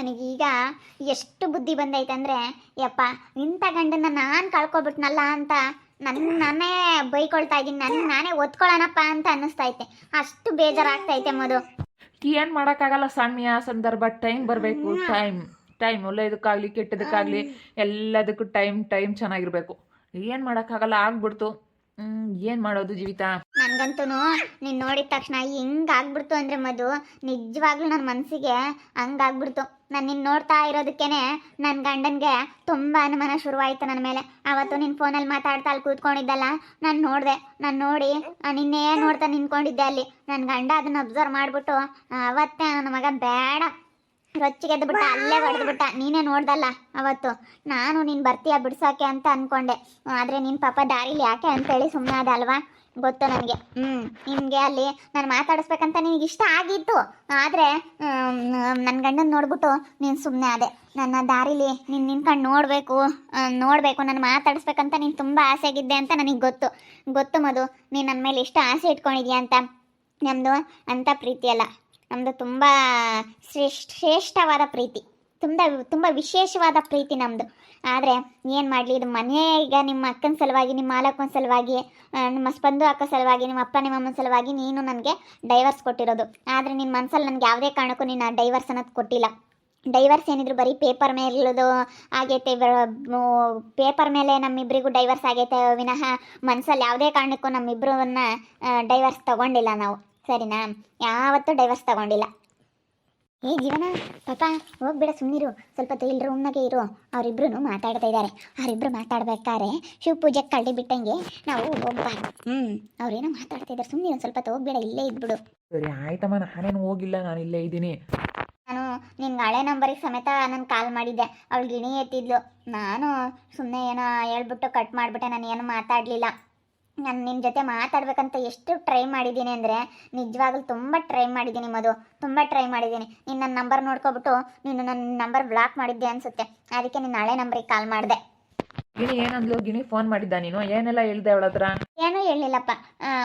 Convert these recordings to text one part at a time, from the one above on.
ನನಗೀಗ ಎಷ್ಟು ಬುದ್ಧಿ ಬಂದೈತೆ ಅಂದರೆ ಯಪ್ಪ ಇಂಥ ಗಂಡನ ನಾನು ಕಳ್ಕೊಬಿಟ್ನಲ್ಲ ಅಂತ ನನ್ನ ನಾನೇ ಬೈಕೊಳ್ತಾ ಇದ್ದೀನಿ ನನ್ನ ನಾನೇ ಒತ್ಕೊಳ್ಳೋಣಪ್ಪ ಅಂತ ಅನ್ನಿಸ್ತೈತೆ. ಅಷ್ಟು ಬೇಜಾರಾಗ್ತೈತೆ ಮದು ಏನು ಮಾಡೋಕ್ಕಾಗಲ್ಲ ಸಮಯ ಸಂದರ್ಭ ಟೈಮ್ ಬರಬೇಕು. ಟೈಮ್ ಟೈಮ್ ಒಳ್ಳೆಯದಕ್ಕಾಗಲಿ ಕೆಟ್ಟದಕ್ಕಾಗಲಿ ಎಲ್ಲದಕ್ಕೂ ಟೈಮ್ ಟೈಮ್ ಚೆನ್ನಾಗಿರಬೇಕು. ಏನು ಮಾಡೋಕ್ಕಾಗಲ್ಲ ಆಗ್ಬಿಡ್ತು. ಏನು ಮಾಡೋದು ಜೀವಿತ? ನನ್ಗಂತೂ ನೀನ್ ನೋಡಿದ ತಕ್ಷಣ ಹಿಂಗಾಗ್ಬಿಡ್ತು ಅಂದ್ರೆ ಮದು ನಿಜವಾಗ್ಲೂ ನನ್ನ ಮನಸ್ಸಿಗೆ ಹಂಗಾಗ್ಬಿಡ್ತು ನಾನು ನಿನ್ನ ನೋಡ್ತಾ ಇರೋದಕ್ಕೇನೆ ನನ್ನ ಗಂಡನಿಗೆ ತುಂಬಾ ಅನುಮಾನ ಶುರುವಾಯಿತು ನನ್ನ ಮೇಲೆ. ಅವತ್ತು ನಿನ್ನ ಫೋನಲ್ಲಿ ಮಾತಾಡ್ತಾ ಅಲ್ಲಿ ಕೂತ್ಕೊಂಡಿದ್ದಲ್ಲ, ನಾನು ನೋಡ್ದೆ. ನಾನು ನೋಡಿ ನಿನ್ನೇ ನಿನ್ನೆ ನೋಡ್ತಾ ನಿಂತ್ಕೊಂಡಿದ್ದೆ ಅಲ್ಲಿ. ನನ್ನ ಗಂಡ ಅದನ್ನ ಅಬ್ಸರ್ವ್ ಮಾಡ್ಬಿಟ್ಟು ಅವತ್ತೇ ನನ್ನ ಮಗ ಬೇಡ. ರೊಚ್ಚಿಗೆದ್ದು ಬಿಟ್ಟ ಅಲ್ಲೇ ಹೊಡೆದು ಬಿಟ್ಟ ನೀನೇ ನೋಡ್ದಲ್ಲ ಅವತ್ತು. ನಾನು ನೀನು ಬರ್ತೀಯ ಬಿಡ್ಸೋಕೆ ಅಂತ ಅನ್ಕೊಂಡೆ. ಆದರೆ ನಿನ್ನ ಪಾಪ ದಾರಿಲಿ ಯಾಕೆ ಅಂತೇಳಿ ಸುಮ್ಮನೆ ಅದಲ್ವಾ ಗೊತ್ತು ನನಗೆ. ಹ್ಞೂ ನಿಮಗೆ ಅಲ್ಲಿ ನಾನು ಮಾತಾಡಿಸ್ಬೇಕಂತ ನಿನಗೆ ಇಷ್ಟ ಆಗಿತ್ತು. ಆದರೆ ನನ್ನ ಗಂಡನ ನೋಡ್ಬಿಟ್ಟು ನೀನು ಸುಮ್ಮನೆ ಅದೇ ನನ್ನ ದಾರಿಲಿ ನೀನು ನಿಂತ್ಕೊಂಡು ನೋಡಬೇಕು ನೋಡಬೇಕು ನಾನು ಮಾತಾಡಿಸ್ಬೇಕಂತ ನೀನು ತುಂಬ ಆಸೆ ಆಗಿದ್ದೆ ಅಂತ ನನಗೆ ಗೊತ್ತು. ಗೊತ್ತು ಮದು ನೀನು ನನ್ನ ಮೇಲೆ ಎಷ್ಟು ಆಸೆ ಇಟ್ಕೊಂಡಿದ್ಯಾ ಅಂತ. ನಮ್ಮದು ಅಂಥ ಪ್ರೀತಿ ಅಲ್ಲ. ನಮ್ಮದು ತುಂಬ ಶ್ರೇಷ್ಠ, ಶ್ರೇಷ್ಠವಾದ ಪ್ರೀತಿ. ತುಂಬ ತುಂಬ ವಿಶೇಷವಾದ ಪ್ರೀತಿ ನಮ್ಮದು ಆದರೆ ಏನು ಮಾಡಲಿ, ಇದು ಮನೆ ಈಗ ನಿಮ್ಮ ಅಕ್ಕನ ಸಲುವಾಗಿ, ನಿಮ್ಮ ಮಾಲಕ್ಕನ ಸಲುವಾಗಿ ನಿಮ್ಮ ಸ್ಪಂದು ಅಕ್ಕ ಸಲುವಾಗಿ, ನಿಮ್ಮ ಅಪ್ಪ, ನಿಮ್ಮ ಅಮ್ಮನ ಸಲುವಾಗಿ ನೀನು ನನಗೆ ಡೈವರ್ಸ್ ಕೊಟ್ಟಿರೋದು. ಆದರೆ ನಿನ್ನ ಮನಸ್ಸಲ್ಲಿ ನನಗೆ ಯಾವುದೇ ಕಾರಣಕ್ಕೂ ನೀನು ಆ ಡೈವರ್ಸ್ ಅನ್ನೋದು ಕೊಟ್ಟಿಲ್ಲ. ಡೈವರ್ಸ್ ಏನಿದ್ರು ಬರೀ ಪೇಪರ್ ಮೇಲದು ಆಗೈತೆ ಪೇಪರ್ ಮೇಲೆ ನಮ್ಮಿಬ್ಬರಿಗೂ ಡೈವರ್ಸ್ ಆಗೈತೆ, ವಿನಃ ಮನಸ್ಸಲ್ಲಿ ಯಾವುದೇ ಕಾರಣಕ್ಕೂ ನಮ್ಮಿಬ್ಬರನ್ನ ಡೈವರ್ಸ್ ತಗೊಂಡಿಲ್ಲ ನಾವು. ಸರಿನಾ? ಯಾವತ್ತೂ ಡೈವರ್ಸ್ ತಗೊಂಡಿಲ್ಲ. ಏ ಜೀವನ ಪಾಪ ಹೋಗ್ಬೇಡ ಸುಮ್ಮನಿರು ಸ್ವಲ್ಪ ಹೊತ್ತು ಇಲ್ಲಿ ರೂಮ್ನಾಗೆ ಇರು. ಅವರಿಬ್ರು ಮಾತಾಡ್ತಾ ಇದ್ದಾರೆ. ಅವರಿಬ್ರು ಮಾತಾಡ್ಬೇಕಾದ್ರೆ ಶಿವ ಪೂಜೆಗೆ ಕಳ್ಳಿ ಬಿಟ್ಟಂಗೆ ನಾವು ಹೋಗ್ಬಾರ್ದು ಹ್ಮ್ ಅವ್ರೇನೋ ಮಾತಾಡ್ತಾ ಇದ್ದಾರೆ ಸುಮ್ಮನೆ ಒಂದು ಸ್ವಲ್ಪ ಹೊತ್ತು ಹೋಗ್ಬೇಡ ಇಲ್ಲೇ ಇದ್ಬಿಡು. ಸರಿ ಆಯ್ತಮ್ಮ ನಾನೇನು ಹೋಗಿಲ್ಲ ನಾನು ಇಲ್ಲೇ ಇದ್ದೀನಿ. ನಾನು ನಿನ್ಗೆ ಹಳೆ ನಂಬರಿಗೆ ಸಮೇತ ನಾನು ಕಾಲ್ ಮಾಡಿದ್ದೆ. ಅವಳು ಗಿಣಿ ಎತ್ತಿದ್ಲು. ನಾನು ಸುಮ್ಮನೆ ಏನೋ ಹೇಳ್ಬಿಟ್ಟು ಕಟ್ ಮಾಡಿಬಿಟ್ಟೆ ನಾನು ಏನು ಮಾತಾಡಲಿಲ್ಲ. ನಾನು ನಿಮ್ಮ ಜೊತೆ ಮಾತಾಡ್ಬೇಕಂತ ಎಷ್ಟು ಟ್ರೈ ಮಾಡಿದ್ದೀನಿ ಅಂದರೆ ನಿಜವಾಗ್ಲೂ ತುಂಬ ಟ್ರೈ ಮಾಡಿದ್ದೀನಿ ಮಧು ತುಂಬ ಟ್ರೈ ಮಾಡಿದ್ದೀನಿ. ನೀನು ನನ್ನ ನಂಬರ್ ನೋಡ್ಕೊಬಿಟ್ಟು ನೀನು ನನ್ನ ನಂಬರ್ ಬ್ಲಾಕ್ ಮಾಡಿದ್ದೆ ಅನಿಸುತ್ತೆ. ಅದಕ್ಕೆ ನೀನು ಹಳೆ ನಂಬರಿಗೆ ಕಾಲ್ ಮಾಡಿದೆ. ಗಿಣಿ ಏನಂದ್ಲು? ಗಿಣಿ ಫೋನ್ ಮಾಡಿದ್ದ ನೀನು? ಏನೆಲ್ಲ ಹೇಳಿದೆ ಅವಳ ಹತ್ರ? ಏನೂ ಹೇಳಿಲ್ಲಪ್ಪ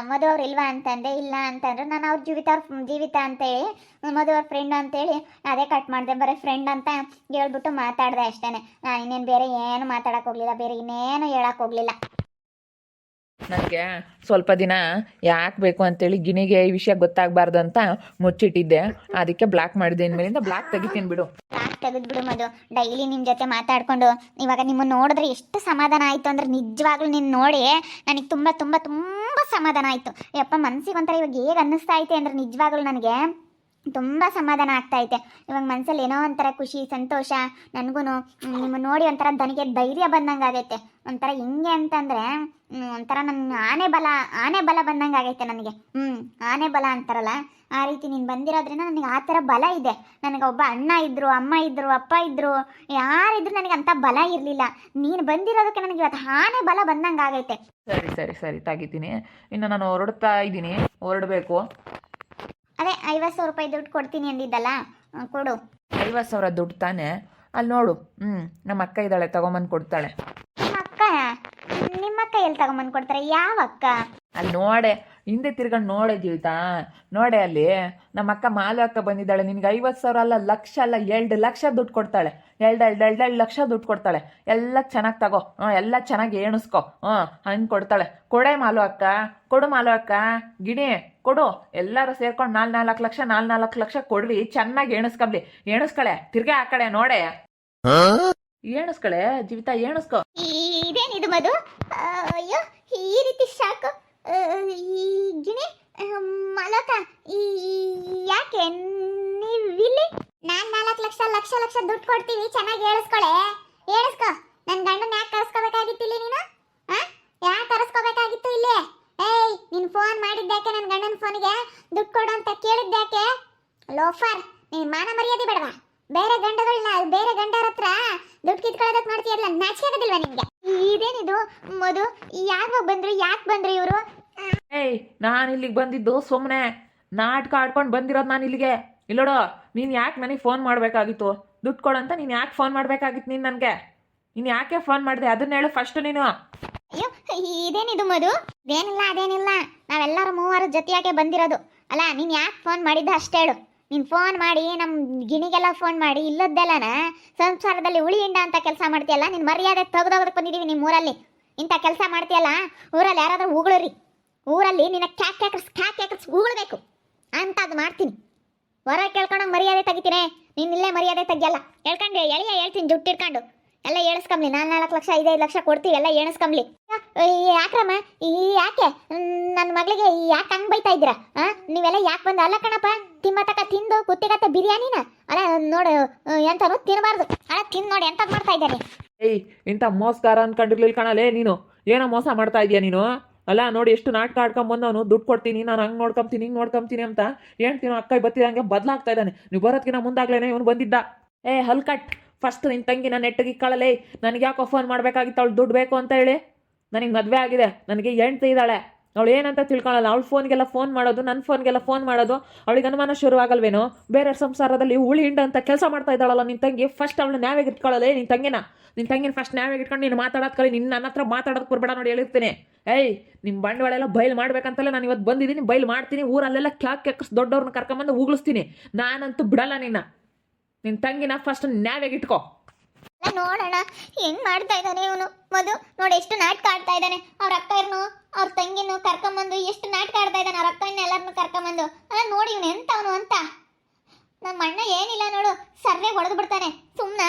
ಮಧು ಅವ್ರು ಇಲ್ವಾ ಅಂತಂದೆ ಇಲ್ಲ ಅಂತಂದ್ರೆ. ನಾನು ಅವ್ರ ಜೀವಿತ ಅವ್ರ ಜೀವಿತ ಅಂತೇಳಿ ಮಧು ಅವ್ರ ಫ್ರೆಂಡ್ ಅಂತೇಳಿ ಅದೇ ಕಟ್ ಮಾಡಿದೆ. ಬರೀ ಫ್ರೆಂಡ್ ಅಂತ ಹೇಳ್ಬಿಟ್ಟು ಮಾತಾಡ್ದೆ ಅಷ್ಟೇ ನಾನು ಇನ್ನೇನು ಬೇರೆ ಏನು ಮಾತಾಡಕ್ಕೆ ಹೋಗ್ಲಿಲ್ಲ ಬೇರೆ ಇನ್ನೇನು ಹೇಳಕ್ಕೆ ಹೋಗಲಿಲ್ಲ. ನನಗೆ ಸ್ವಲ್ಪ ದಿನ ಯಾಕೆ ಬೇಕು ಅಂತೇಳಿ ಗಿಣಿಗೆ ಈ ವಿಷಯ ಗೊತ್ತಾಗಬಾರ್ದು ಅಂತ ಮುಚ್ಚಿಟ್ಟಿದ್ದೆ. ಅದಕ್ಕೆ ಬ್ಲಾಕ್ ಮಾಡಿದೆ. ಇನ್ಮೇಲಿಂದ ಬ್ಲಾಕ್ ತೆಗಿತೀನಿ ಬಿಡು. ಯಾಕೆ ತೆಗೆದ್ಬಿಡು ಮದು ಡೈಲಿ ನಿಮ್ಮ ಜೊತೆ ಮಾತಾಡಿಕೊಂಡು ಇವಾಗ ನಿಮ್ಮನ್ನು ನೋಡಿದ್ರೆ ಎಷ್ಟು ಸಮಾಧಾನ ಆಯಿತು ಅಂದ್ರೆ ನಿಜವಾಗ್ಲೂ ನಿನ್ನ ನೋಡಿ ನನಗೆ ತುಂಬ ತುಂಬ ತುಂಬ ಸಮಾಧಾನ ಆಯಿತು. ಯಪ್ಪ ಮನಸ್ಸಿಗೆ ಒಂಥರ ಇವಾಗ ಹೇಗೆ ಅನ್ನಿಸ್ತಾ ಐತೆ ಅಂದ್ರೆ ನಿಜವಾಗ್ಲೂ ನನಗೆ. ತುಂಬ ಸಮಾಧಾನ ಆಗ್ತಾ ಐತೆ. ಇವಾಗ ಮನಸ್ಸಲ್ಲಿ ಏನೋ ಒಂಥರ ಖುಷಿ, ಸಂತೋಷ ನನಗೂ ನಿಮ್ಮ ನೋಡಿ ಒಂಥರ ದನಿಗೆ ಧೈರ್ಯ ಬಂದಂಗೆ ಆಗೈತೆ. ಒಂಥರ ಹೆಂಗೆ ಅಂತಂದರೆ ಒಂಥರ ನನ್ನ ಆನೆ ಬಲ ಆನೆ ಬಲ ಬಂದಂಗೆ ಆಗೈತೆ ನನಗೆ. ಹ್ಞೂ ಆನೆ ಬಲ ಅಂತಾರಲ್ಲ, ಆ ರೀತಿ ನೀನು ಬಂದಿರೋದ್ರಿಂದ ನನಗೆ ಆ ಥರ ಬಲ ಇದೆ. ನನಗೆ ಒಬ್ಬ ಅಣ್ಣ ಇದ್ದರು ಅಮ್ಮ ಇದ್ದರು ಅಪ್ಪ ಇದ್ದರು ಯಾರಿದ್ರು ನನಗೆ ಅಂಥ ಬಲ ಇರಲಿಲ್ಲ. ನೀನು ಬಂದಿರೋದಕ್ಕೆ ನನಗೆ ಇವತ್ತು ಆನೆ ಬಲ ಬಂದಂಗೆ ಆಗೈತೆ. ಸರಿ ಸರಿ ಸರಿ ತೆಗಿತೀನಿ ಇನ್ನು ನಾನು ಹೊರಡ್ತಾ ಇದ್ದೀನಿ, ಹೊರಡಬೇಕು. ಅದೇ ಐವತ್ತು ಸಾವಿರ ರೂಪಾಯಿ ದುಡ್ಡು ಕೊಡ್ತೀನಿ ಅಂದಿದ್ದಲ್ಲ? ಕೊಡು. ಐವತ್ತು ಸಾವಿರ ದುಡ್ಡು ತಾನೆ? ಅಲ್ಲಿ ನೋಡು. ಹ್ಞೂ ನಮ್ಮ ಅಕ್ಕ ಇದ್ದಾಳೆ ತಗೊಂಬಂದು ಕೊಡ್ತಾಳೆ. ನಿಮ್ಮ ಅಕ್ಕ? ನಿಮ್ಮ ಅಕ್ಕ ಎಲ್ಲಿ ತಗೊಂಬಂದು ಕೊಡ್ತಾರೆ? ಯಾವ ಅಕ್ಕ? ಅಲ್ಲಿ ನೋಡೆ. ಹಿಂದೆ ತಿರ್ಗಂಡು ನೋಡೆ ಜೀವಿತ. ನೋಡೆ ಅಲ್ಲಿ. ನಮ್ಮ ಅಕ್ಕ ಮಾಲು ಅಕ್ಕ ಬಂದಿದ್ದಾಳೆ. ನಿನ್ಗೆ ಐವತ್ತು ಸಾವಿರ ಅಲ್ಲ ಲಕ್ಷ ಅಲ್ಲ ಎರಡು ಲಕ್ಷ ದುಡ್ಡು ಕೊಡ್ತಾಳೆ. ಎರಡು ಎರಡು ಎರಡು ಎರಡು ಲಕ್ಷ ದುಡ್ಡು ಕೊಡ್ತಾಳೆ. ಎಲ್ಲ ಚೆನ್ನಾಗಿ ತಗೋ. ಹ್ಞೂ ಎಲ್ಲ ಚೆನ್ನಾಗಿ ಎಣಿಸ್ಕೊ ಹ್ಞೂ ಹಂಗೆ ಕೊಡ್ತಾಳೆ. ಕೊಡೆ ಮಾಲು ಅಕ್ಕ. ಕೊಡು ಮಾಲು ಅಕ್ಕ. ಗಿಣಿ. ಕೊಡು ಎಲ್ಲರೂ ಸೇರ್ಕೊಂಡು ನಾಲ್ ನಾಲ್ಕು ಲಕ್ಷ ನಾಲ್ ನಾಲ್ಕು ಲಕ್ಷ ಕೊಡ್ರಿ ಚೆನ್ನಾಗಿ ಎಣಿಸ್ಕೊಬ್ಲಿ. ಎಣಿಸ್ಕಳೆ ತಿರ್ಗಾ ಆ ಕಡೆ ನೋಡೆ. ಎಣಿಸ್ಕಳೆ ಜೀವಿತ ಎಣಿಸ್ಕೊ. ಇದೇನಿದು ಆ, ಅಯ್ಯೋ ಈ ರೀತಿ ಶಾಕು ಗಿಣಿ ಮಲಕ ಯಾಕೆ ನೀವಿಲ್ಲಿ? ನಾನ್ ನಾಲ್ಕು ಲಕ್ಷ ಲಕ್ಷ ಲಕ್ಷ ದುಡ್ಡು ಕೊಡ್ತೀವಿ ಚೆನ್ನಾಗಿ ಹೇಳಿಸ್ಕೊಳೆ ಹೇಳಿಸ್ಕೊ ನನ್ನ ಗಂಡನ ಯಾಕೆ ಕರೆಸ್ಕೋಬೇಕಾಗಿತ್ತು ಇಲ್ಲಿ ನೀನು ಆ ಯಾಕೆ ಕರೆಸ್ಕೋಬೇಕಾಗಿತ್ತು ಇಲ್ಲಿ ಏಯ್ ನೀನು ಫೋನ್ ಮಾಡಿದ್ಯಾಕೆ ನನ್ನ ಗಂಡನ ಫೋನಿಗೆ ದುಡ್ಡು ಕೊಡು ಅಂತ ಕೇಳಿದ್ಯಾಕೆ ಲೋಫರ್ ನೀನ್ ಮಾನ ಮರ್ಯಾದೆ ಬೇಡವಾ ಬೇರೆ ಗಂಡಗಳನ್ನ ಬೇರೆ ಗಂಡರ ಹತ್ರ ದುಡ್ಡು ಕಿತ್ಕೊಳ್ಳೋದಕ್ಕೆ ಮಾಡ್ತೀಯಲ್ಲ ನಾಚಿಕೆ ಆಗೋದಿಲ್ವಾ ನಿಮಗೆ ಇದೇನಿದು ಮಧು ಯಾವಾಗ ಬಂದ್ರು ಯಾಕೆ ಬಂದ್ರು ಇವರು? ಏಯ್ ನಾನು ಇಲ್ಲಿಗೆ ಬಂದಿದ್ದು ಸುಮ್ಮನೆ ನಾಟಕ ಆಡ್ಕೊಂಡು ಬಂದಿರೋದು ನಾನು ಇಲ್ಲಿಗೆ. ಇಲ್ಲೋಡು ನೀನು ಯಾಕೆ ನನಗೆ ಫೋನ್ ಮಾಡಬೇಕಾಗಿತ್ತು? ದುಡ್ಡು ಕೊಡಂತ ನೀನು ಯಾಕೆ ಫೋನ್ ಮಾಡಬೇಕಾಗಿತ್ತು ನೀನು ನನಗೆ? ನೀನು ಯಾಕೆ ಫೋನ್ ಮಾಡಿದೆ? ಅದನ್ನ ಹೇಳು ಫಸ್ಟ್ ನೀನು. ಅಯ್ಯೋ ಇದೇನಿದು ಮಧು? ಇದೇನಿಲ್ಲ ಅದೇನಿಲ್ಲ. ನಾವೆಲ್ಲರೂ ಮೂವರು ಜೊತೆಯಾಗೆ ಬಂದಿರೋದು. ಅಲ್ಲ ನೀನು ಯಾಕೆ ಫೋನ್ ಮಾಡಿದ್ದೆ ಅಷ್ಟೇ ಹೇಳು. ನೀನು ಫೋನ್ ಮಾಡಿ ನಮ್ಮ ಗಿಣಿಗೆಲ್ಲ ಫೋನ್ ಮಾಡಿ, ಇಲ್ಲದ್ದೆಲ್ಲನ ಸಂಸಾರದಲ್ಲಿ ಉಳಿ ಹಿಂಡ ಅಂತ ಕೆಲಸ ಮಾಡ್ತೀಯಲ್ಲ ನಿನ್ನ ಮರ್ಯಾದೆ ತೆಗೆದೋಗೋದಕ್ಕೆ ಬಂದಿದ್ದೀವಿ ನಿಮ್ಮ ಊರಲ್ಲಿ. ಇಂಥ ಕೆಲಸ ಮಾಡ್ತೀಯಲ್ಲ, ಊರಲ್ಲಿ ಯಾರಾದರೂ ಉಗುಳ್ರಿ. ಊರಲ್ಲಿ ನಿನ್ನ ಕ್ಯಾಕ್ ಕ್ಯಾಕರ್ಸ್ ಕ್ಯಾಕ್ ಕ್ಯಾಕರ್ಸ್ ಉಗುಳ್ಬೇಕು. ಅದು ಮಾಡ್ತೀನಿ. ಹೊರ ಕೇಳ್ಕೊಂಡಂಗೆ ಮರ್ಯಾದೆ ತೆಗಿತೀನಿ. ನೀನು ಇಲ್ಲೇ ಮರ್ಯಾದೆ ತೆಗಿಯಲ್ಲ. ಹೇಳ್ಕೊಂಡು ಎಳೆಯ ಹೇಳ್ತೀನಿ ಜುಟ್ಟಿರ್ಕೊಂಡು ಎಲ್ಲ ಎಣಿಸ್ಕಂಬ್ಲಿ ನಾನ್ ನಾಲ್ಕು ಲಕ್ಷ ಐದೈದು ಲಕ್ಷ ಕೊಡ್ತೀವಿ ಎಲ್ಲ ಎಣಿಸ್ಕೊಂಬ್ಲಿ ಯಾಕ್ರಮ್ಮ ಈ ಯಾಕೆ? ನನ್ನ ಮಗಳಿಗೆ ಯಾಕೆ ಹಂಗೆ ಬೈತಾ ಇದ್ದೀರಾ? ಆ ನೀವೆಲ್ಲ ಯಾಕೆ ಬಂದ ಅಲ್ಲ ಕಣಪ್ಪ? ತಿಮ್ಮತಕ ತಿಂದು ಕುತ್ತಿಗತ್ತ ಬಿರಿಯಾನಿನ? ಅಲ್ಲ ನೋಡು ಎಂತನು ತಿನ್ನಬಾರ್ದು ಅಲ್ಲ ತಿಂದು ನೋಡಿ ಎಂತ ಮಾಡ್ತಾ ಇದ್ದಾನೆ ಏಯ್ ಇಂಥ ಮೋಸಗಾರ ಅನ್ಕೊಂಡಿರ್ಲಿಲ್ಲ ಕಣಲೇ ನೀನು. ಏನೋ ಮೋಸ ಮಾಡ್ತಾ ಇದೀಯ ನೀನು? ಅಲ್ಲ ನೋಡಿ ಎಷ್ಟು ನಾಟಕ ಆಡ್ಕೊಂಡ್ ಬಂದವನು ದುಡ್ಡು ಕೊಡ್ತೀನಿ ನಾನು ಹಂಗೆ ನೋಡ್ಕೊಂತೀನಿ ಹಿಂಗೆ ನೋಡ್ಕೊಂತೀನಿ ಅಂತ. ಹೇಳ್ತೀನೋ ಅಕ್ಕ ಬತ್ತಿದಂಗೆ ಬದಲಾಗ್ತಾ ಇದ್ದಾನೆ. ನೀವು ಬರೋದಕ್ಕಿಂತ ಮುಂದಾಗ್ಲೇನೆ ಇವನು ಬಂದಿದ್ದ. ಏ ಹಲ್ಕಟ್. ಫಸ್ಟ್ ನಿನ್ನ ತಂಗಿ ನನ್ನ ನೆಟ್ಟಿಗೆ ಕಳಲೇ ನನಗೆ ಯಾಕೆ ಫೋನ್ ಮಾಡಬೇಕಾಗಿತ್ತು, ಅವಳು ದುಡ್ಡು ಬೇಕು ಅಂತ ಹೇಳಿ? ನನಗೆ ಮದುವೆ ಆಗಿದೆ, ನನಗೆ ಹೆಂಡ್ತಿ ಇದ್ದಾಳೆ. ಅವಳು ಏನಂತ ತಿಳ್ಕೊಳ್ಳಲ್ಲ ಅವಳು ಫೋನ್ಗೆಲ್ಲ ಫೋನ್ ಮಾಡೋದು ನನ್ನ ಫೋನ್ಗೆಲ್ಲ ಫೋನ್ ಮಾಡೋದು, ಅವಳಿಗೆ ಅನುಮಾನ ಶುರುವಾಗಲ್ವೇನೋ? ಬೇರೆ ಸಂಸಾರದಲ್ಲಿ ಹುಳಿ ಹಿಂಡ ಅಂತ ಕೆಲಸ ಮಾಡ್ತಾ ಇದ್ದಾಳಲ್ಲ ನಿನ್ನ ತಂಗಿ ಫಸ್ಟ್ ಅವಳು ನ್ಯಾಯಾಗ ಇಟ್ಕೊಳ್ಳೋದೇ ನಿನ್ನ ತಂಗಿನ ನಿನ್ನ ತಂಗಿನ ಫಸ್ಟ್ ನ್ಯಾಯಾಗ ಇಟ್ಕೊಂಡು ನೀನು ಮಾತಾಡೋದು ಕಲಿ, ನಿನ್ನ ನನ್ನ ಹತ್ರ ಮಾತಾಡೋದು ಕೊಡ್ಬೇಡ ನೋಡಿ ಹೇಳಿರ್ತೀನಿ. ಏಯ್ ನಿಮ್ಮ ಬಂಡವಾಳ ಎಲ್ಲ ಬಯಲು ಮಾಡ್ಬೇಕಂತಲೇ ನಾನು ಇವತ್ತು ಬಂದಿದ್ದೀನಿ ಬಯಲು ಮಾಡ್ತೀನಿ, ಊರಲ್ಲೆಲ್ಲ ಕ್ಯಾಕ್ ಕೆಕ್ಕಸ್ ದೊಡ್ಡವ್ರನ್ನ ಕರ್ಕೊಂಬಂದು ಉಗುಳಿಸ್ತೀನಿ. ನಾನಂತೂ ಬಿಡಲ್ಲ ನಿನ್ನ. ನಿನ್ನ ತಂಗಿನ ಫಸ್ಟ್ ನ್ಯಾಯಾಗ ಇಟ್ಕೋ. ನೋಡೋಣ ಹೆಂಗ್ ಮಾಡ್ತಾ ಇದ್ದಾನೆ ಇವನು? ಮಧು ನೋಡಿ ಎಷ್ಟು ನಾಟಕ ಆಡ್ತಾ ಇದ್ದಾನೆ. ಅವ್ರ ಅಕ್ಕರ್ನು ಅವ್ರ ತಂಗಿನೂ ಕರ್ಕೊಂಬಂದು ಎಷ್ಟು ನಾಟಕ ಆಡ್ತಾ ಇದ್ದಾನೆ ಅವ್ರ ಅಕ್ಕನ ಎಲ್ಲರನ್ನು ಕರ್ಕೊಂಬಂದು. ನೋಡಿ ಇವನು ಎಂತವನು ಅಂತ. ನಮ್ಮ ಅಣ್ಣ ಏನಿಲ್ಲ ನೋಡು ಸರ್ವೆ ಹೊಡೆದು ಬಿಡ್ತಾನೆ. ಸುಮ್ಮನ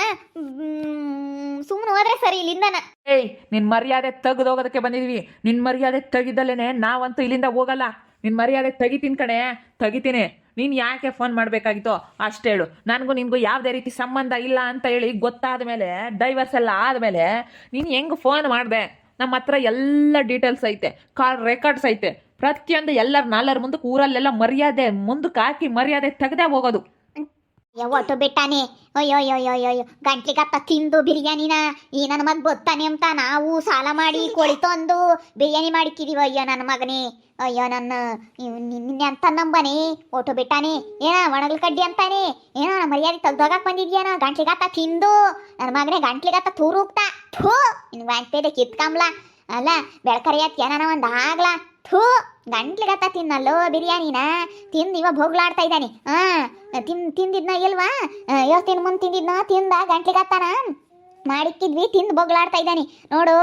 ಸುಮ್ಮನೆ ಹೋದ್ರೆ ಸರಿ ಇಲ್ಲಿಂದನ. ಏಯ್ ನಿನ್ನ ಮರ್ಯಾದೆ ತೆಗೆದೋಗೋದಕ್ಕೆ ಬಂದಿದ್ವಿ. ನಿನ್ನ ಮರ್ಯಾದೆ ತೆಗಿದಲ್ಲೇನೆ ನಾವಂತೂ ಇಲ್ಲಿಂದ ಹೋಗಲ್ಲ. ನಿನ್ನ ಮರ್ಯಾದೆ ತೆಗಿತೀನಿ ಕಣೆ ತೆಗಿತೀನಿ. ನೀನು ಯಾಕೆ ಫೋನ್ ಮಾಡಬೇಕಾಗಿತ್ತೋ ಅಷ್ಟು ಹೇಳು. ನನಗೂ ನಿನಗೂ ಯಾವುದೇ ರೀತಿ ಸಂಬಂಧ ಇಲ್ಲ ಅಂತ ಹೇಳಿ ಗೊತ್ತಾದ ಮೇಲೆ ಡೈವರ್ಸ್ ಎಲ್ಲ ಆದಮೇಲೆ ನೀನು ಹೆಂಗೆ ಫೋನ್ ಮಾಡಿದೆ? ನಮ್ಮ ಹತ್ರ ಎಲ್ಲ ಡೀಟೇಲ್ಸ್ ಐತೆ ಕಾಲ್ ರೆಕಾರ್ಡ್ಸ್ ಐತೆ. ಪ್ರತಿಯೊಂದು ಎಲ್ಲರ ನಾಲ್ಕರ ಮುಂದಕ್ಕೆ ಊರಲ್ಲೆಲ್ಲ ಮರ್ಯಾದೆ ಮುಂದಕ್ಕೆ ಹಾಕಿ ಮರ್ಯಾದೆ ತೆಗೆದೇ ಹೋಗೋದು. ಯಾವತ್ತು ಬಿಟ್ಟಾನೆ? ಅಯ್ಯೋ ಅಯ್ಯೋ ಅಯ್ಯೋ ಗಂಟ್ಲಿಗತ್ತ ತಿಂದು ಬಿರಿಯಾನಿನ ಈ ನನ್ನ ಮಗ ಗೊತ್ತಾನೆ ಅಂತ ನಾವು ಸಾಲ ಮಾಡಿ ಕೋಳಿ ತಂದು ಬಿರಿಯಾನಿ ಮಾಡಿಕ್ಕಿದೀವ ಅಯ್ಯೋ ನನ್ನ ಮಗನೇ. ಅಯ್ಯೋ ನನ್ನ ನಿನ್ನೆ ಅಂತ ನಂಬನೆ ಓಟು ಬಿಟ್ಟಾನೆ. ಏನ ಒಣಗಲ್ ಕಡ್ಡಿ ಅಂತಾನೆ. ಏನೋ ನಮ್ಮ ಮರ್ಯಾದೆ ತೆಗ್ದೋಗಕ್ ಬಂದಿದ್ಯಾನ, ಗಂಟ್ಲಿಗತ್ತ ತಿಂದು ನನ್ನ ಮಗನೇ ಗಂಟ್ಲಿಗತ್ತ ತೂರುಗ್ತಾ. ಥೂ ಇನ್ನು ಗಂಟ್ಲಿದೆ ಕಿತ್ಕಂಬ್ಲ. ಅಲ್ಲ ಬೆಳ್ಕರಿಯತ್ ಏನಾನ ಒಂದು ಆಗ್ಲ? ಥೂ, ಗಂಟ್ಲಿಗತ್ತ ತಿನ್ನಲ್ಲೋ ಬಿರಿಯಾನಿನ. ತಿಂದು ಇವ ಭೋಗ್ಲಾಡ್ತಾ ಇದ್ದಾನೆ. ಹಾ ತಿನ್, ತಿಂದಿದ್ನ ಇಲ್ವಾ? ಇವತ್ತಿನ ಮುಂದೆ ತಿಂದಿದ್ನ, ತಿಂದ ಗಂಟ್ಲಿಗತ್ತಾನ? ಮಾಡಿಕ್ಕಿದ್ವಿ, ತಿಂದು ಬೊಗ್ಲಾಡ್ತಾ ಇದ್ದಾನೆ. ನೋಡು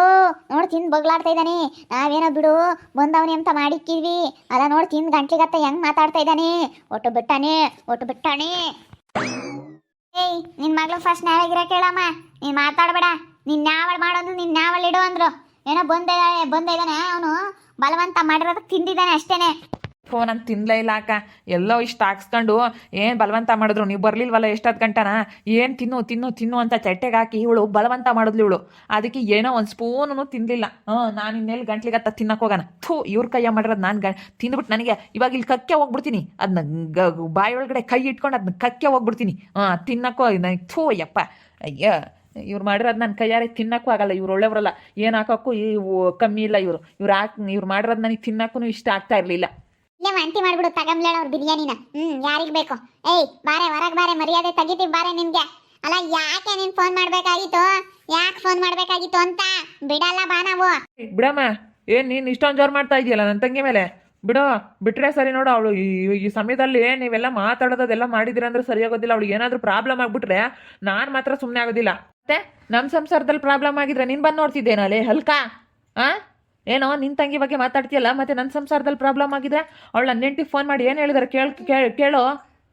ನೋಡು, ತಿಂದು ಬೊಗ್ಲಾಡ್ತಾ ಇದ್ದಾನೆ. ನಾವೇನೋ ಬಿಡು, ಬಂದವನೇ ಅಂತ ಮಾಡಿಕ್ಕಿದ್ವಿ. ಅಲ್ಲ, ನೋಡು, ತಿಂದು ಗಂಟ್ಲಿಗತ್ತ ಹೆಂಗ್ ಮಾತಾಡ್ತಾ ಇದ್ದಾನೆ? ಒಟ್ಟು ಬಿಟ್ಟಾನೆ ಒಟ್ಟು ಬಿಟ್ಟಾನೆ. ಏಯ್, ನಿನ್ ಮಗಳು ಫಸ್ಟ್ ನ್ಯಾಯಾಗಿರ ಕೇಳಮ್ಮ? ನೀನ್ ಮಾತಾಡಬೇಡ. ನಿನ್ ಯಾವಳ್ ಮಾಡೋದು, ನಿನ್ ನ್ಯಾವಳ ಇಡು ಅಂದ್ರು. ಏನೋ ಬಂದಿದ್ದಾನೆ ಬಂದಿದ್ದಾನೆ ಅವನು. ಬಲವಂತ ಮಾಡಿರೋದಕ್ಕೆ ತಿಂದಿದ್ದಾನೆ ಅಷ್ಟೇನೆ. ಫೋನ್ ಅಂತ ತಿನ್ಲೇ ಇಲ್ಲ ಅಕ್ಕ. ಎಲ್ಲೋ ಇಷ್ಟು ಹಾಕ್ಸ್ಕೊಂಡು ಏನು ಬಲವಂತ ಮಾಡಿದ್ರು? ನೀವು ಬರಲಿಲ್ವಲ್ಲ ಎಷ್ಟೊತ್ತು ಗಂಟನ? ಏನು ತಿನ್ನು ತಿನ್ನು ತಿನ್ನು ಅಂತ ಚಟ್ಟೆಗೆ ಹಾಕಿ ಇವಳು ಬಲವಂತ ಮಾಡಿದ್ಲು ಇವಳು. ಅದಕ್ಕೆ ಏನೋ ಒಂದು ಸ್ಪೂನು ತಿನ್ನಲಿಲ್ಲ ಹಾಂ ನಾನು ಇನ್ನೆಲ್ಲಿ ಗಂಟ್ಲಿಗತ್ತ ತಿನ್ನಕ್ಕೆ ಹೋಗೋಣ ಥೂ, ಇವ್ರ ಕೈಯ ಮಾಡಿರೋದು ನಾನು ಗ ತಿಂದ್ಬಿಟ್ಟು ನನಗೆ ಇವಾಗ ಇಲ್ಲಿ ಕಕ್ಕೆ ಹೋಗ್ಬಿಡ್ತೀನಿ. ಅದನ್ನ ಗ ಬಾಯಿ ಒಳಗಡೆ ಕೈ ಇಟ್ಕೊಂಡು ಅದನ್ನ ಕಕ್ಕೆ ಹೋಗ್ಬಿಡ್ತೀನಿ. ಹಾಂ ತಿನ್ನಕ್ಕೋ ನನಗೆ ಥೂ, ಯಪ್ಪ. ಅಯ್ಯ. ಇವ್ರು ಮಾಡಿರೋದು ನನ್ನ ಕೈಯಾರೆ ತಿನ್ನಕ್ಕೂ ಆಗಲ್ಲ ಇವ್ರು ಒಳ್ಳೆಯವರಲ್ಲ ಏನು ಹಾಕೋಕ್ಕೂ ಈ ಕಮ್ಮಿ ಇಲ್ಲ ಇವರು. ಇವ್ರು ಹಾಕ್ ಇವ್ರು ಮಾಡಿರೋದು ನನಗೆ ತಿನ್ನಕ್ಕೂ ಇಷ್ಟ ಆಗ್ತಾ ಇರಲಿಲ್ಲ. ಇಲ್ಲೇ ವಾಂತಿ ಮಾಡಿಬಿಡು ತಗಂಬ್ಲೇಳ ಅವ್ರ ಬಿರಿಯಾನಿನ. ಹ್ಮ್ ಯಾರಿಗೆ ಬೇಕು? ಏಯ್ ಬಾರೆ ಹೊರಗೆ ಬಾರೆ ಮರ್ಯಾದೆ ತೆಗಿತೀವಿ ಬಾರೆ ನಿಮಗೆ. ಅಲ್ಲ ಯಾಕೆ ನೀನ್ ಫೋನ್ ಮಾಡ್ಬೇಕಾಗಿತ್ತು? ಯಾಕೆ ಫೋನ್ ಮಾಡ್ಬೇಕಾಗಿತ್ತು ಅಂತ? ಬಿಡಲ್ಲ ಬಾ ನಾವು. ಬಿಡಮ್ಮ. ಏನ್ ನೀನು ಇಷ್ಟೊಂದು ಜೋರ್ ಮಾಡ್ತಾ ಇದೆಯಲ್ಲ ನನ್ನ ತಂಗಿ ಮೇಲೆ? ಬಿಡು ಬಿಟ್ರೆ ಸರಿ ನೋಡು ಅವಳು. ಈ ಈ ಸಮಯದಲ್ಲಿ ನೀವೆಲ್ಲ ಮಾತಾಡೋದು ಅದೆಲ್ಲ ಮಾಡಿದಿರ ಅಂದ್ರೆ ಸರಿ ಆಗೋದಿಲ್ಲ ಅವಳಿಗೆ ಏನಾದರೂ ಪ್ರಾಬ್ಲಮ್ ಆಗ್ಬಿಟ್ರೆ ನಾನು ಮಾತ್ರ ಸುಮ್ಮನೆ ಆಗೋದಿಲ್ಲ. ಮತ್ತೆ? ನಮ್ಮ ಸಂಸಾರದಲ್ಲಿ ಪ್ರಾಬ್ಲಮ್ ಆಗಿದ್ರೆ ನೀನು ಬಂದು ನೋಡ್ತಿದ್ದೇನಲ್ಲಿ ಹಲ್ಕಾ? ಆ? ಏನೋ ನಿನ್ನ ತಂಗಿ ಬಗ್ಗೆ ಮಾತಾಡ್ತೀಯಲ್ಲ, ಮತ್ತೆ ನನ್ನ ಸಂಸಾರದಲ್ಲಿ ಪ್ರಾಬ್ಲಮ್ ಆಗಿದೆ ಅವಳು ನನ್ನ ಹೆಂಡತಿ ಫೋನ್ ಮಾಡಿ ಏನು ಹೇಳಿದಾರೆ ಕೇಳು, ಕೇಳೋ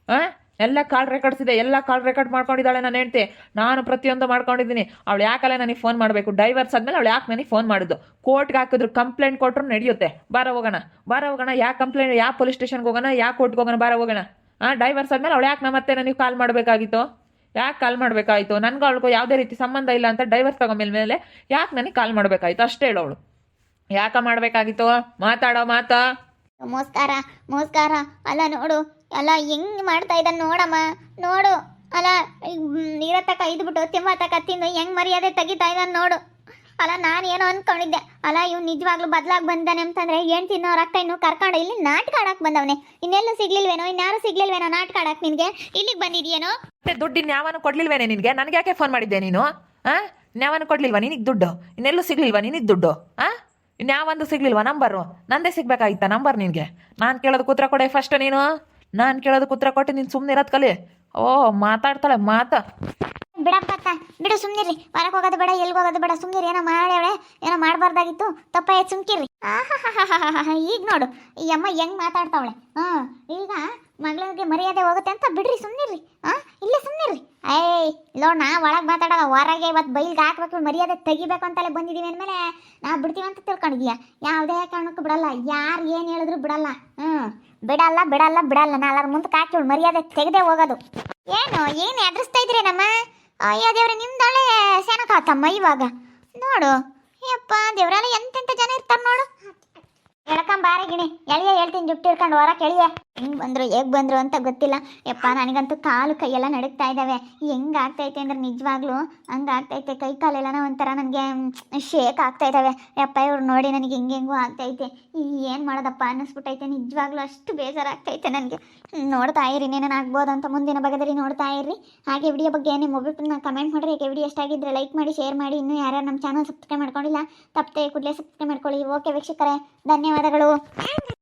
ಆ? ಎಲ್ಲ ಕಾಲ್ ರೆಕಾರ್ಡ್ಸ್ ಇದೆ, ಎಲ್ಲ ಕಾಲ್ ರೆಕಾರ್ಡ್ ಮಾಡ್ಕೊಂಡಿದ್ದಾಳೆ ನನ್ನ ಹೆಂಡ್ತಿ. ನಾನು ಪ್ರತಿಯೊಂದು ಮಾಡ್ಕೊಂಡಿದ್ದೀನಿ. ಅವಳು ಯಾಕಲ್ಲ ನನಗೆ ಫೋನ್ ಮಾಡಬೇಕು? ಡೈವರ್ಸ್ ಆದಮೇಲೆ ಅವಳು ಯಾಕೆ ನನಗೆ ಫೋನ್ ಮಾಡಿದ್ದು ಕೋರ್ಟ್ಗೆ ಹಾಕಿದ್ರು ಕಂಪ್ಲೇಂಟ್ ಕೊಟ್ಟರು ನಡೆಯುತ್ತೆ. ಬಾರ ಹೋಗೋಣ ಬಾರ ಹೋಗೋಣ ಯಾಕೆ ಕಂಪ್ಲೇಂಟ್ ಯಾವ ಪೊಲೀಸ್ ಸ್ಟೇಷನ್ಗೆ ಹೋಗೋಣ ಯಾಕೆ ಕೋರ್ಟ್ಗೆ ಹೋಗೋಣ, ಬಾರ ಹೋಗೋಣ. ಹಾಂ ಡೈವರ್ಸ್ ಆದಮೇಲೆ ಅವಳು ಯಾಕೆ ಮತ್ತೆ ನನಗೆ ಕಾಲ್ ಮಾಡಬೇಕಾಗಿತ್ತು? ಯಾಕೆ ಕಾಲ್ ಮಾಡಬೇಕಾಯ್ತು? ನನಗೂ ಅವಳಿಗೂ ಯಾವುದೇ ರೀತಿ ಸಂಬಂಧ ಇಲ್ಲ ಅಂತ ಡೈವರ್ಸ್ ತಗೊಂಡ ಮೇಲೆ ಯಾಕೆ ನನಗೆ ಕಾಲ್ ಮಾಡಬೇಕಾಯ್ತು? ಅಷ್ಟೇ ಹೇಳೋಳು ಯಾಕ ಮಾಡಬೇಕಾಗಿತ್ತು? ಮಾತಾಡೋ ಮಾತಾ. ನಮಸ್ಕಾರ ನಮಸ್ಕಾರ. ಅಲ್ಲ ನೋಡು, ಅಲ್ಲ ಹೆಂಗ್ ಮಾಡ್ತಾ ಇದ್ದಾನೆ ನೋಡಮ್ಮ. ನೋಡು, ಅಲ್ಲ ನೀರತ್ತಕ ಇದ್ಬಿಟ್ಟು ತಿಮ್ಮತ್ತಕ ತಿಂದು ಹೆಂಗ್ ಮರ್ಯಾದೆ ತೆಗಿತಾ ಇದ್ದಾನೆ ನೋಡು. ಅಲ್ಲ ನಾನು ಏನೋ ಅನ್ಕೊಂಡಿದ್ದೆ. ಅಲ್ಲ ಇವ್ ನಿಜವಾಗ್ಲೂ ಬದಲಾಗಿ ಬಂದಾನೆ ಅಂತಂದ್ರೆ ಏನ್ ತಿನ್ನೋ ಅಕ್ಕ ಇನ್ನು ಕರ್ಕೊಂಡು ಇಲ್ಲಿ ನಾಟಕ ಆಡಕ್ ಬಂದವನೆ. ಇನ್ನೆಲ್ಲೂ ಸಿಗ್ಲಿಲ್ವೇನೋ? ಇನ್ಯಾರು ಸಿಗ್ಲಿಲ್ವೇನೋ ನಾಟಕ ಆಡಕ್ ನಿನ್ಗೆ? ಇಲ್ಲಿಗೆ ಬಂದಿದ್ಯೇನೋ? ಮತ್ತೆ ದುಡ್ಡಿನ ಯಾವನು ಕೊಡ್ಲಿಲ್ವೇನೆ ನಿನಗೆ? ನನಗೆ ಯಾಕೆ ಫೋನ್ ಮಾಡಿದ್ದೆ ನೀನು? ಆ? ನ್ಯಾವನು ಕೊಡ್ಲಿಲ್ವಾ ನಿನಗೆ ದುಡ್ಡು? ಇನ್ನೆಲ್ಲೂ ಸಿಗ್ಲಿಲ್ವಾ ನಿನಗೆ ದುಡ್ಡು? ಆ? ಇನ್ಯಾವಂದು ಸಿಗ್ಲಿಲ್ವಾ ನಂಬರು? ನಂದೇ ಸಿಗ್ಬೇಕಾಗಿತ್ತ ನಂಬರ್ ನಿನಗೆ? ನಾನು ಕೇಳೋದು ಕೂತ್ರ ಕೊಡೆ ಫಸ್ಟ್ ನೀನು? ನಾನು ಕೇಳೋದು ಕೂತ್ರ ಕೊಟ್ಟು ನೀನು ಸುಮ್ಮನೆ ಇರೋದು ಕಲಿ? ಓ, ಮಾತಾಡ್ತಾಳೆ ಮಾತಾ. ಬಿಡಪ್ಪ ಅಕ್ಕ, ಬಿಡು ಸುಮ್ನಿರ್ರಿ. ಹೊರಗೆ ಹೋಗೋದು ಬೇಡ ಎಲ್ಗೆ ಹೋಗೋದು ಬೇಡ ಸುಮ್ನಿರಿ ಏನೋ ಮಾಡ್ಯಾವಳೆ ಏನೋ ಮಾಡಬಾರ್ದಾಗಿತ್ತು. ತಪ್ಪಾಯ್ತು ಸುಮ್ಕಿರ್ರಿ. ಸುಮ್ಕಿರಿ ಈಗ ನೋಡು. ಈ ಅಮ್ಮ ಹೆಂಗ್ ಮಾತಾಡ್ತಾವಳೆ? ಹಾ ಈಗ ಮಗಳಿಗೆ ಮರ್ಯಾದೆ ಹೋಗುತ್ತೆ ಅಂತ ಬಿಡ್ರಿ ಸುಮ್ನಿರಿ ಹಾ ಇಲ್ಲೇ ಸುಮ್ನಿರಿ ಏಯ್ ಲೋಣ ಒಳಗೆ ಮಾತಾಡೋ ಹೊರಗೆ ಇವತ್ತು ಬೈಲ್ಗೆ ಹಾಕ್ಬೇಕು ಮರ್ಯಾದೆ ತೆಗಿಬೇಕು ಅಂತಲೇ ಬಂದಿದ್ದೀವಿ ಅಂದಮೇಲೆ ನಾವು ಬಿಡ್ತೀವಿ ಅಂತ ತಿಳ್ಕೊಂಡಿದ್ಯಾ? ಯಾವುದೇ ಕಾರಣಕ್ಕೂ ಬಿಡಲ್ಲ. ಯಾರು ಏನು ಹೇಳಿದ್ರು ಬಿಡಲ್ಲ. ಹ್ಞೂ ಬಿಡಲ್ಲ ಬಿಡಲ್ಲ ಬಿಡಲ್ಲ. ನಾ ಅಲ್ಲರ ಮುಂದೆ ಹಾಕಿ ಮರ್ಯಾದೆ ತೆಗೆದೇ ಹೋಗೋದು. ಏನು ಏನು ಎದುರಿಸ್ತಾ ಇದ್ರಿ ನಮ್ಮ ಅಯ್ಯೋ ದೇವ್ರೆ ನಿಮ್ದಾಳೆ ಸೆನಕಾತಮ್ಮ ಇವಾಗ? ನೋಡು. ಯಪ್ಪ ದೇವ್ರಲ್ಲ ಎಂತೆಂತ ಜನ ಇರ್ತಾರೆ ನೋಡು. ಎಳ್ಕೊಂಬಾರೆ ಗಿಣಿ. ಎಳಿಯ ಹೇಳ್ತೀನಿ, ಜುಟ್ಟು ಹಿಡ್ಕೊಂಡು ಹೊರಕ್ಕೆ ಎಳಿಯ. ಹೆಂಗ್ ಬಂದ್ರು, ಹೇಗ್ ಬಂದ್ರು ಅಂತ ಗೊತ್ತಿಲ್ಲ. ಯಪ್ಪ, ನನಗಂತೂ ಕಾಲು ಕೈಯೆಲ್ಲ ನಡುಗ್ತಾ ಇದಾವೆ. ಹೆಂಗ್ ಆಗ್ತೈತೆ ಅಂದ್ರೆ ನಿಜವಾಗ್ಲೂ ಹಂಗ ಆಗ್ತೈತೆ. ಕೈ ಕಾಲೆಲ್ಲ ಒಂಥರ ನನಗೆ ಶೇಕ್ ಆಗ್ತಾ ಇದಾವೆ. ಯಪ್ಪ, ಇವ್ರು ನೋಡಿ ನನಗೆ ಹೆಂಗೆ ಹೆಂಗೂ ಆಗ್ತೈತೆ. ಏನ್ ಮಾಡೋದಪ್ಪ ಅನ್ನಿಸ್ಬಿಟ್ಟೈತೆ. ನಿಜವಾಗ್ಲೂ ಅಷ್ಟು ಬೇಜಾರಾಗ್ತೈತೆ ನನಗೆ. ನೋಡ್ತಾ ಇರಿ ಏನೇನು ಆಗ್ಬೋದು ಅಂತ ಮುಂದಿನ ಭಾಗದಲ್ಲಿ ನೋಡ್ತಾ ಇರ್ರಿ. ಹಾಗೆ ವಿಡಿಯೋ ಬಗ್ಗೆ ನಿಮ್ಮ ಒಬ್ಬರನ್ನ ಕಮೆಂಟ್ ಮಾಡಿರಿ. ಹೇಗೆ ವಿಡಿಯೋ ಎಷ್ಟಾಗಿದ್ರೆ ಲೈಕ್ ಮಾಡಿ ಶೇರ್ ಮಾಡಿ. ಇನ್ನೂ ಯಾರ್ಯಾರು ನಮ್ಮ ಚಾನಲ್ ಸಬ್ಸ್ಕ್ರೈಬ್ ಮಾಡ್ಕೊಂಡಿಲ್ಲ, ತಪ್ಪದೆ ಕೂಡಲೇ ಸಬ್ಸ್ಕ್ರೈಬ್ ಮಾಡ್ಕೊಳ್ಳಿ. ಓಕೆ ವೀಕ್ಷಕರೇ ಧನ್ಯವಾದಗಳು.